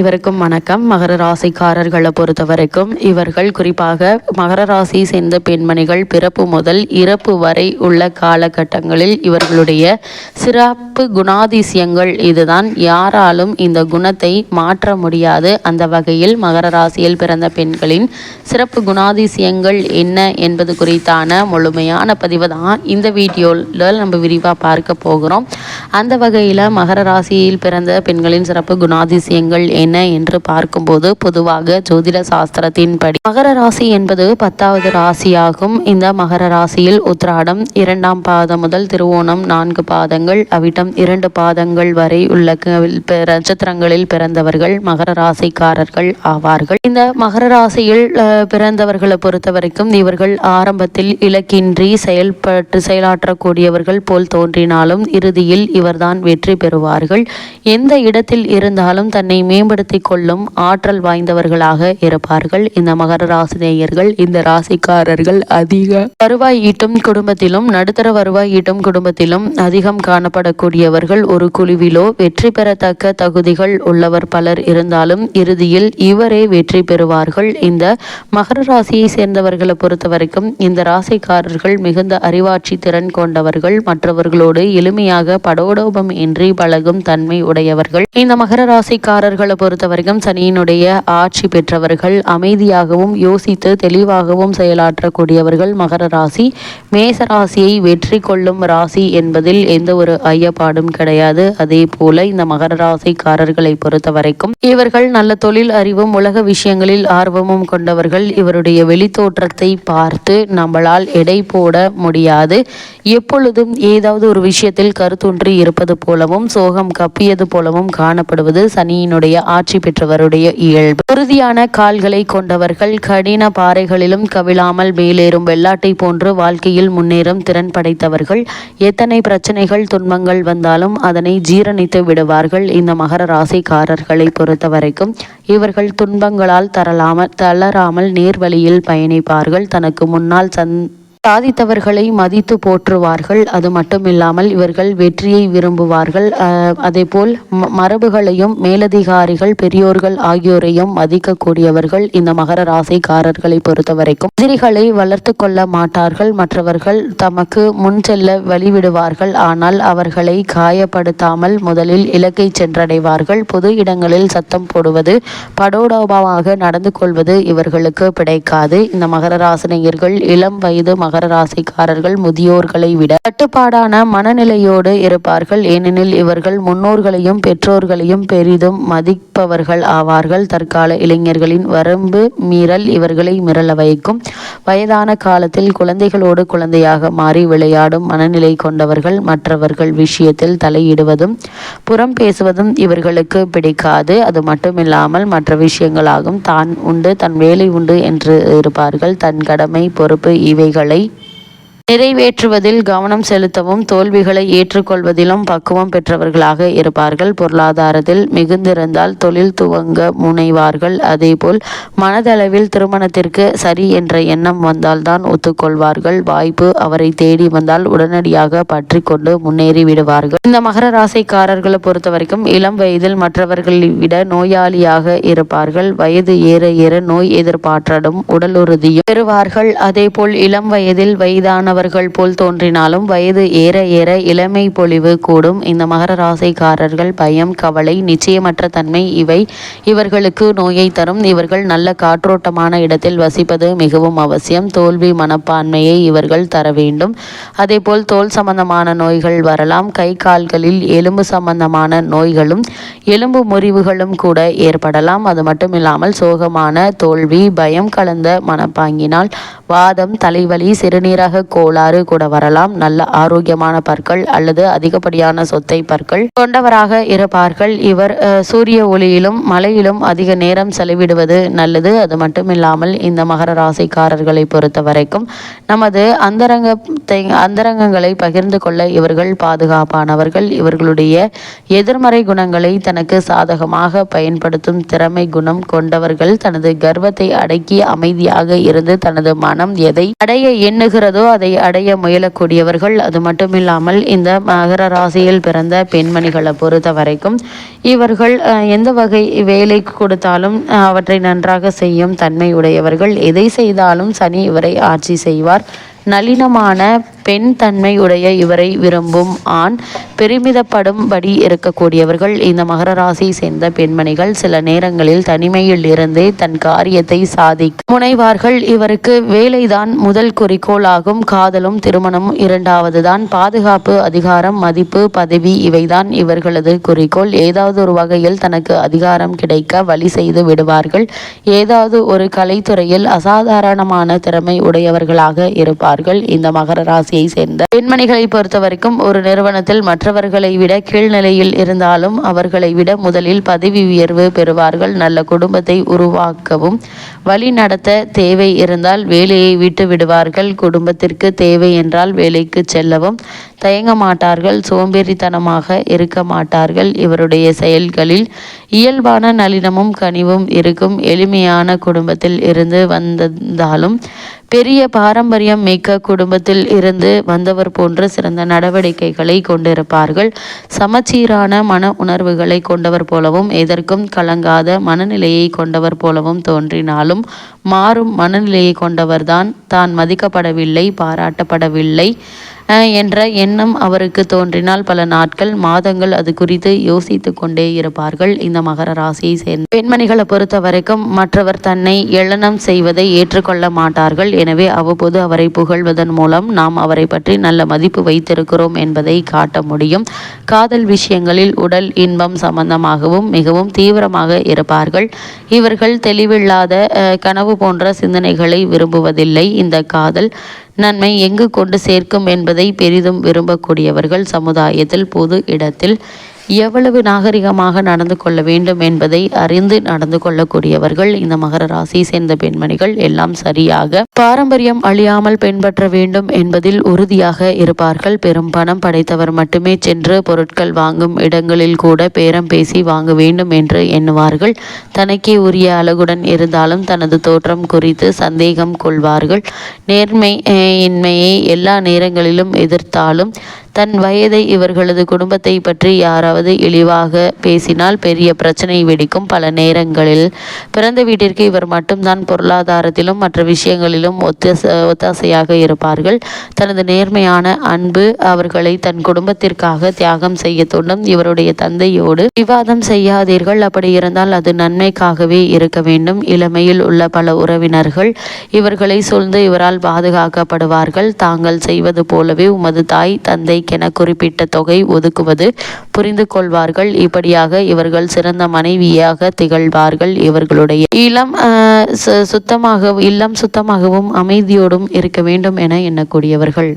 இவருக்கும் வணக்கம். மகர ராசிக்காரர்களை பொறுத்த வரைக்கும் இவர்கள் குறிப்பாக மகர ராசி சேர்ந்த பெண்மணிகள் பிறப்பு முதல் இறப்பு வரை உள்ள காலகட்டங்களில் இவர்களுடைய சிறப்பு குணாதிசயங்கள் இதுதான். யாராலும் இந்த குணத்தை மாற்ற முடியாது. அந்த வகையில் மகர ராசியில் பிறந்த பெண்களின் சிறப்பு குணாதிசயங்கள் என்ன என்பது குறித்தான முழுமையான பதிவு தான் இந்த வீடியோவில் நம்ம விரிவாக பார்க்க போகிறோம். அந்த வகையில் மகர ராசியில் பிறந்த பெண்களின் சிறப்பு குணாதிசயங்கள் என்ன என்று பார்க்கும்போது பொதுவாக ஜோதிட சாஸ்திரத்தின்படி மகர ராசி என்பது பத்தாவது ராசியாகும். இந்த மகர ராசியில் உத்ராடம் இரண்டாம் பாதம் முதல் திருவோணம் நான்கு பாதங்கள் அவிட்டம் இரண்டு பாதங்கள் வரை உள்ள நட்சத்திரங்களில் பிறந்தவர்கள் மகர ராசிக்காரர்கள் ஆவார்கள். இந்த மகர ராசியில் பிறந்தவர்களை பொறுத்த வரைக்கும் இவர்கள் ஆரம்பத்தில் இலக்கின்றி செயல்பட்டு செயலாற்றக்கூடியவர்கள் போல் தோன்றினாலும் இறுதியில் இவர்தான் வெற்றி பெறுவார்கள். எந்த இடத்தில் இருந்தாலும் தன்னை பயன்படுத்தி கொள்ளும் ஆற்றல் வாய்ந்தவர்களாக இருப்பார்கள். இந்த மகர ராசினேயர்கள் இந்த ராசிக்காரர்கள் அதிக வருவாய் ஈட்டும் குடும்பத்திலும் நடுத்தர வருவாய் ஈட்டும் குடும்பத்திலும் அதிகம் காணப்படக்கூடியவர்கள். ஒரு குழுவிலோ வெற்றி பெறத்தக்க தகுதிகள் உள்ளவர் பலர் இருந்தாலும் இறுதியில் இவரே வெற்றி பெறுவார்கள். இந்த மகர ராசியை சேர்ந்தவர்களை பொறுத்த வரைக்கும் இந்த ராசிக்காரர்கள் மிகுந்த அறிவாட்சி திறன் கொண்டவர்கள். மற்றவர்களோடு எளிமையாக படோடோபம் இன்றி பழகும் தன்மை உடையவர்கள். இந்த மகர ராசிக்காரர்களை பொறுத்த வரைக்கும் சனியினுடைய ஆட்சி பெற்றவர்கள் அமைதியாகவும் யோசித்து தெளிவாகவும் செயலாற்றக்கூடியவர்கள் மகர ராசி. மேச ராசியை வெற்றி கொள்ளும் ராசி என்பதில் எந்த ஒரு ஐயப்பாடும் கிடையாது. அதே போல இந்த மகர ராசிக்காரர்களை பொறுத்த வரைக்கும் இவர்கள் நல்ல தொழில் அறிவும் உலக விஷயங்களில் ஆர்வமும் கொண்டவர்கள். இவருடைய வெளித்தோற்றத்தை பார்த்து நம்மளால் எடை போட முடியாது. எப்பொழுதும் ஏதாவது ஒரு விஷயத்தில் கருத்தொன்றி இருப்பது போலவும் சோகம் கப்பியது போலவும் காணப்படுவது சனியினுடைய ஆட்சி பெற்றவருடைய இயல்பு. உறுதியான கால்களை கொண்டவர்கள் கடின பாறைகளிலும் கவிழாமல் மேலேறும் வெள்ளாட்டை போன்று வாழ்க்கையில் முன்னேறும் திறன் படைத்தவர்கள். எத்தனை பிரச்சனைகள் துன்பங்கள் வந்தாலும் அதனை ஜீரணித்து விடுவார்கள் இந்த மகர ராசிக்காரர்களை பொறுத்த வரைக்கும் இவர்கள் துன்பங்களால் தரலாமல் தளராமல் நேர்வழியில் பயணிப்பார்கள். தனக்கு முன்னால் சந் சாதித்தவர்களை மதித்து போற்றுவார்கள். அது மட்டுமில்லாமல் இவர்கள் வெற்றியை விரும்புவார்கள். அதேபோல் மரபுகளையும் மேலதிகாரிகள் பெரியோர்கள் ஆகியோரையும் மதிக்கக்கூடியவர்கள் இந்த மகர ராசிக்காரர்களை பொறுத்த வரைக்கும் எதிரிகளை வளர்த்து கொள்ள மாட்டார்கள். மற்றவர்கள் தமக்கு முன் செல்ல வழிவிடுவார்கள். ஆனால் அவர்களை காயப்படுத்தாமல் முதலில் இலக்கை சென்றடைவார்கள். பொது இடங்களில் சத்தம் போடுவது படோடோபாவாக நடந்து கொள்வது இவர்களுக்கு பிடிக்காது. இந்த மகர ராசினியர்கள் இளம் வயது மகர மகர ராசிக்காரர்கள் முதியோர்களை விட கட்டுப்பாடான மனநிலையோடு இருப்பார்கள். ஏனெனில் இவர்கள் முன்னோர்களையும் பெற்றோர்களையும் பெரிதும் மதிப்பவர்கள் ஆவார்கள். தற்கால இளைஞர்களின் வரம்பு மீறல் இவர்களை மிரள வைக்கும். வயதான காலத்தில் குழந்தைகளோடு குழந்தையாக மாறி விளையாடும் மனநிலை கொண்டவர்கள் மற்றவர்கள் விஷயத்தில் தலையிடுவதும் புறம் பேசுவதும் இவர்களுக்கு பிடிக்காது. அது மட்டுமில்லாமல் மற்ற விஷயங்களாகும். தான் உண்டு தன் வேலை உண்டு என்று இருப்பார்கள். தன் கடமை பொறுப்பு இவைகளை நிறைவேற்றுவதில் கவனம் செலுத்தவும் தோல்விகளை ஏற்றுக்கொள்வதிலும் பக்குவம் பெற்றவர்களாக இருப்பார்கள். பொருளாதாரத்தில் மிகுந்திருந்தால் தொழில் துவங்க முனைவார்கள். அதேபோல் மனதளவில் திருமணத்திற்கு சரி என்ற எண்ணம் வந்தால்தான் ஒத்துக்கொள்வார்கள். வாய்ப்பு அவரை தேடி வந்தால் உடனடியாக பற்றி கொண்டு முன்னேறி விடுவார்கள். இந்த மகர ராசிக்காரர்களை பொறுத்த வரைக்கும் இளம் வயதில் மற்றவர்களை விட நோயாளியாக இருப்பார்கள். வயது ஏற ஏற நோய் எதிர்பார்த்தடும் உடல் உறுதியும் பெறுவார்கள். அதேபோல் இளம் வயதில் வயதான மாணவர்கள் போல் தோன்றினாலும் வயது ஏற ஏற இளமை பொலிவு கூடும். இந்த மகர ராசிக்காரர்கள் பயம் கவலை நிச்சயமற்ற தன்மை இவை. இவர்களுக்கு நோயை தரும். இவர்கள் நல்ல காற்றோட்டமான இடத்தில் வசிப்பது மிகவும் அவசியம். தோல்வி மனப்பான்மையை இவர்கள் தர வேண்டும். அதேபோல் தோல் சம்பந்தமான நோய்கள் வரலாம். கை கால்களில் எலும்பு சம்பந்தமான நோய்களும் எலும்பு முறிவுகளும் கூட ஏற்படலாம். அது மட்டுமில்லாமல் சோகமான தோல்வி பயம் கலந்த மனப்பாங்கினால் வாதம் தலைவலி சிறுநீரக கோ கோளாறு கூட வரலாம். நல்ல ஆரோக்கியமான பற்கள் அல்லது அதிகப்படியான சொத்தை பற்கள் கொண்டவராக இருப்பார்கள். இவர் சூரிய ஒளியிலும் மலையிலும் அதிக நேரம் செலவிடுவது நல்லது. அது மட்டுமில்லாமல் இந்த மகர ராசிக்காரர்களை பொறுத்த வரைக்கும் நமது அந்தரங்கத்தை அந்தரங்கங்களை பகிர்ந்து கொள்ள இவர்கள் பாதுகாப்பானவர்கள். இவர்களுடைய எதிர்மறை குணங்களை தனக்கு சாதகமாக பயன்படுத்தும் திறமை குணம் கொண்டவர்கள். தனது கர்வத்தை அடக்கி அமைதியாக இருந்து தனது மனம் எதை அடைய எண்ணுகிறதோ அதை அடைய முயலக்கூடியவர்கள். அது மட்டுமில்லாமல் இந்த மகர ராசியில் பிறந்த பெண்மணிகளை பொறுத்த வரைக்கும் இவர்கள் எந்த வகை வேலை கொடுத்தாலும் அவற்றை நன்றாக செய்யும் தன்மை உடையவர்கள் எதை செய்தாலும் சனி இவரை ஆட்சி செய்வார். நளினமான பெண் தன்மை உடைய இவரை விரும்பும் ஆண் பெருமிதப்படும்படி இருக்கக்கூடியவர்கள். இந்த மகர ராசியை சேர்ந்த பெண்மணிகள் சில நேரங்களில் தனிமையில் இருந்தே தன் காரியத்தை சாதிக்க முனைவார்கள். இவருக்கு வேலைதான் முதல் குறிக்கோளாகும். காதலும் திருமணமும் இரண்டாவதுதான். பாதுகாப்பு அதிகாரம் மதிப்பு பதவி இவைதான் இவர்களது குறிக்கோள். ஏதாவது ஒரு வகையில் தனக்கு அதிகாரம் கிடைக்க வழி செய்து விடுவார்கள். ஏதாவது ஒரு கலைத்துறையில் அசாதாரணமான திறமை உடையவர்களாக இருப்பார்கள். இந்த மகர ராசியை சேர்ந்த பெண்மணிகளை பொறுத்த வரைக்கும் ஒரு நிறுவனத்தில் மற்றவர்களை விட கீழ்நிலையில் இருந்தாலும் அவர்களை விட முதலில் பதவி உயர்வு பெறுவார்கள். நல்ல குடும்பத்தை உருவாக்கவும் வழி நடத்த தேவை இருந்தால் வேலையை விட்டு விடுவார்கள். குடும்பத்திற்கு தேவை என்றால் வேலைக்கு செல்லவும் தயங்க மாட்டார்கள். சோம்பேறித்தனமாக இருக்க மாட்டார்கள். இவருடைய செயல்களில் இயல்பான நளினமும் கனிவும் இருக்கும். எளிமையான குடும்பத்தில் இருந்து வந்தாலும் பெரிய பாரம்பரியம் மிக்க குடும்பத்தில் இருந்து வந்தவர் போன்ற சிறந்த நடவடிக்கைகளை கொண்டிருப்பார்கள். சமச்சீரான மன உணர்வுகளை கொண்டவர் போலவும் எதற்கும் கலங்காத மனநிலையை கொண்டவர் போலவும் தோன்றினாலும் மாறும் மனநிலையை கொண்டவர்தான் தான் மதிக்கப்படவில்லை பாராட்டப்படவில்லை. என்ற எண்ணம் அவருக்கு தோன்றினால் பல நாட்கள் மாதங்கள் அது குறித்து யோசித்து கொண்டே இருப்பார்கள். இந்த மகர ராசியை சேர்ந்த பெண்மணிகளை பொறுத்த வரைக்கும் மற்றவர் தன்னை எளனம் செய்வதை ஏற்றுக்கொள்ள மாட்டார்கள். எனவே அவ்வப்போது அவரை புகழ்வதன் மூலம் நாம் அவரை பற்றி நல்ல மதிப்பு வைத்திருக்கிறோம் என்பதை காட்ட முடியும். காதல் விஷயங்களில் உடல் இன்பம் சம்பந்தமாகவும் மிகவும் தீவிரமாக இருப்பார்கள். இவர்கள் தெளிவில்லாத கனவு போன்ற சிந்தனைகளை விரும்புவதில்லை. இந்த காதல் நன்மை எங்கு கொண்டு சேர்க்கும் என்பதை பெரிதும் விரும்பக்கூடியவர்கள் சமுதாயத்தில் பொது இடத்தில் எவ்வளவு நாகரிகமாக நடந்து கொள்ள வேண்டும் என்பதை அறிந்து நடந்து கொள்ளக்கூடியவர்கள் இந்த மகர ராசியை சேர்ந்த பெண்மணிகள் எல்லாம் சரியாக பாரம்பரியம் அழியாமல் பின்பற்ற வேண்டும் என்பதில் உறுதியாக இருப்பார்கள். பெரும் பணம் படைத்தவர் மட்டுமே சென்று பொருட்கள் வாங்கும் இடங்களில் கூட பேரம் பேசி வாங்க வேண்டும் என்று எண்ணுவார்கள். தனக்கே உரிய அழகுடன் இருந்தாலும் தனது தோற்றம் குறித்து சந்தேகம் கொள்வார்கள். நேர்மை அஹ், இன்மையை எல்லா நேரங்களிலும் எதிர்த்தாலும் தன் வயதை இவர்களது குடும்பத்தை பற்றி யாராவது இழிவாக பேசினால் பெரிய பிரச்சனை வெடிக்கும் பல நேரங்களில். பிறந்த வீட்டிற்கு இவர் மட்டும்தான் பொருளாதாரத்திலும் மற்ற விஷயங்களிலும் ஒத்தாச ஒத்தாசையாக இருப்பார்கள். தனது நேர்மையான அன்பு அவர்களை தன் குடும்பத்திற்காக தியாகம் செய்ய தூண்டும் இவருடைய தந்தையோடு விவாதம் செய்யாதீர்கள். அப்படி இருந்தால் அது நன்மைக்காகவே இருக்க வேண்டும். இளமையில் உள்ள பல உறவினர்கள் இவர்களை சூழ்ந்து இவரால் பாதுகாக்கப்படுவார்கள். தாங்கள் செய்வது போலவே உமது தாய் தந்தை என குறிப்பிட்ட தொகை ஒதுக்குவது புரிந்து கொள்வார்கள். இப்படியாக இவர்கள் சிறந்த மனைவியாக திகழ்வார்கள். இவர்களுடைய இளம் சு- சுத்தமாக இல்லம் சுத்தமாகவும் அமைதியோடும் இருக்க வேண்டும் என எண்ணக்கூடியவர்கள்.